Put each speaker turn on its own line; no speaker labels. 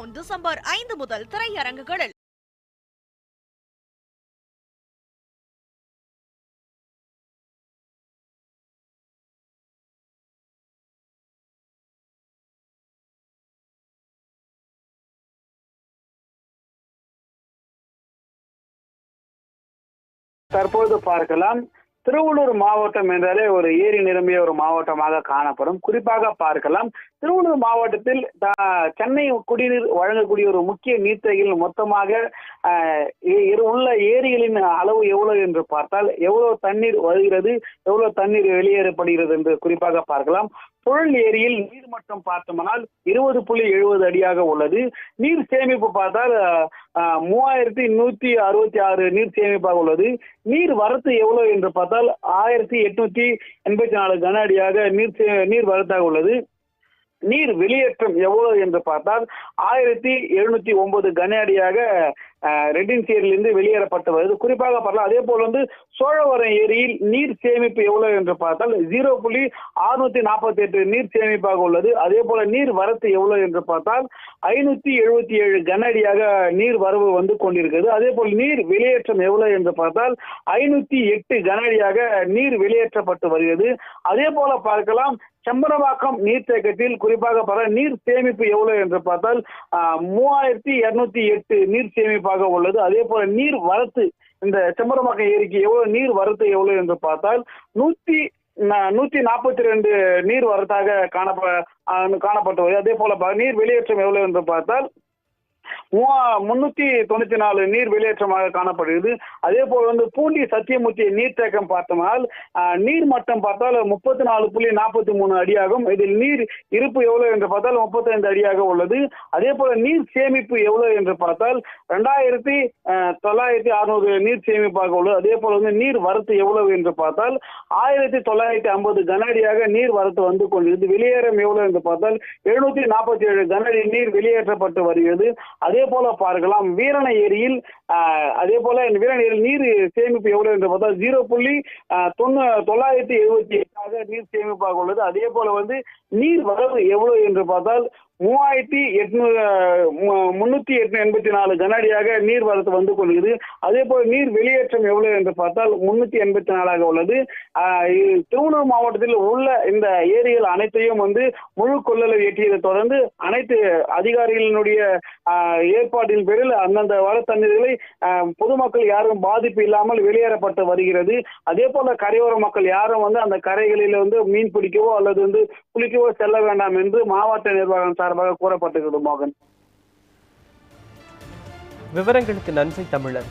Down December ஐந்து முதல் திரையரங்குகளில்
தற்போது பார்க்கலாம். திருவள்ளூர் மாவட்டம் என்றாலே ஒரு ஏரி நிரம்பிய ஒரு மாவட்டமாக காணப்படும். குறிப்பாக பார்க்கலாம். திருவள்ளூர் மாவட்டத்தில் சென்னை குடிநீர் வழங்கக்கூடிய ஒரு முக்கிய நீர்த்தேகில் மொத்தமாக உள்ள ஏரிகளின் அளவு எவ்வளவு என்று பார்த்தால் எவ்வளவு தண்ணீர் வருகிறது எவ்வளவு தண்ணீர் வெளியேறப்படுகிறது என்று குறிப்பாக பார்க்கலாம். புழல் ஏரியில் நீர்மட்டம் பார்த்தோம்னால் இருபது புள்ளி எழுபது அடியாக உள்ளது. நீர் சேமிப்பு பார்த்தால் மூவாயிரத்தி நூத்தி அறுபத்தி ஆறு நீர் சேமிப்பாக உள்ளது. நீர் வரத்து எவ்வளவு என்று பார்த்தால் ஆயிரத்தி எட்நூத்தி எண்பத்தி நாலு கன அடியாக நீர் சே- நீர் வரத்தாக உள்ளது. நீர் வெளியேற்றம் எவ்வளவு என்று பார்த்தால் ஆயிரத்தி எழுநூத்தி ஒன்பது கன அடியாக ரெட்டின்சேரியிலிருந்து வெளியேறப்பட்டு வருது. குறிப்பாக பார்க்கலாம் அதே போல வந்து சோழவரம் ஏரியில் நீர் சேமிப்பு எவ்வளவு என்று பார்த்தால் ஜீரோ புள்ளி அறுநூத்தி நாற்பத்தி எட்டு நீர் சேமிப்பாக உள்ளது. அதே போல நீர் வரத்து எவ்வளவு என்று பார்த்தால் ஐநூத்தி எழுபத்தி ஏழு கன அடியாக நீர் வரவு வந்து கொண்டிருக்கிறது. அதே போல் நீர் வெளியேற்றம் எவ்வளவு என்று பார்த்தால் ஐநூத்தி எட்டு கன அடியாக நீர் வெளியேற்றப்பட்டு வருகிறது. அதே போல பார்க்கலாம் செம்பரவாக்கம் நீர்த்தேக்கத்தில் குறிப்பாக பல நீர் சேமிப்பு எவ்வளவு என்று பார்த்தால் ஆஹ், மூவாயிரத்தி இருநூத்தி எட்டு நீர் சேமிப்பாக உள்ளது. அதே போல நீர் வரத்து இந்த செம்பரவாக்கம் ஏரிக்கு எவ்வளவு நீர் வரத்து எவ்வளவு என்று பார்த்தால் நூத்தி நூத்தி நாற்பத்தி ரெண்டு நீர் வரத்தாக காணப்ப ஆஹ், காணப்பட்டு அதே போல நீர் வெளியேற்றம் எவ்வளவு என்று பார்த்தால் முன்னூத்தி தொண்ணூத்தி நாலு நீர் வெளியேற்றமாக காணப்படுகிறது. அதே போல வந்து பூண்டி சத்தியமூர்த்தி நீர்த்தேக்கம் பார்த்தோம்னால் நீர் மட்டம் பார்த்தால் முப்பத்தி நாலு புள்ளி நாற்பத்தி மூணு அடியாகும். இதில் நீர் இருப்பு எவ்வளவு என்று பார்த்தால் முப்பத்தைந்து அடியாக உள்ளது. அதே போல நீர் சேமிப்பு எவ்வளவு என்று பார்த்தால் ரெண்டாயிரத்தி தொள்ளாயிரத்தி அறுநூறு நீர் சேமிப்பாக உள்ளது. அதே போல வந்து நீர் வரத்து எவ்வளவு என்று பார்த்தால் ஆயிரத்தி தொள்ளாயிரத்தி ஐம்பது கனஅடியாக நீர் வரத்து வந்து கொண்டிருந்தது. வெளியேறம் எவ்வளவு என்று பார்த்தால் எழுநூத்தி நாற்பத்தி ஏழு கனஅடி நீர் வெளியேற்றப்பட்டு வருகிறது. அதே அதே போல பார்க்கலாம் வீரண ஏரியில் ஆஹ், அதே போல வீரண ஏரியில் நீர் சேமிப்பு எவ்வளவு என்று பார்த்தால் ஜீரோ புள்ளி தொண்ணூ தொள்ளாயிரத்தி எழுபத்தி எட்டாக நீர் சேமிப்பாக உள்ளது. அதே போல வந்து நீர் வரவு எவ்வளவு என்று பார்த்தால் மூவாயிரத்தி எட்நூறு முன்னூத்தி எட்டு எண்பத்தி நாலு கனஅடியாக நீர் வரத்து வந்து கொள்கிறது அதே போல் நீர் வெளியேற்றம் எவ்வளவு என்று பார்த்தால் முன்னூத்தி எண்பத்தி நாலாக உள்ளது. திருவண்ணூர் மாவட்டத்தில் உள்ள இந்த ஏரிகள் அனைத்தையும் வந்து முழு கொள்ளளவு எட்டியதை தொடர்ந்து அனைத்து அதிகாரிகளினுடைய ஏற்பாட்டின் பேரில் அந்தந்த வள தண்ணீர்களை பொதுமக்கள் யாரும் பாதிப்பு இல்லாமல் வெளியேறப்பட்டு வருகிறது. அதே போல கரையோர மக்கள் யாரும் வந்து அந்த கரைகளில் வந்து மீன் பிடிக்கவோ அல்லது வந்து குளிக்கவோ செல்ல வேண்டாம் என்று மாவட்ட நிர்வாகம் காரணமாக கூறப்பட்டிருக்கிறது மோகன்.
விவரங்களுக்கு நன்றி தமிழர்.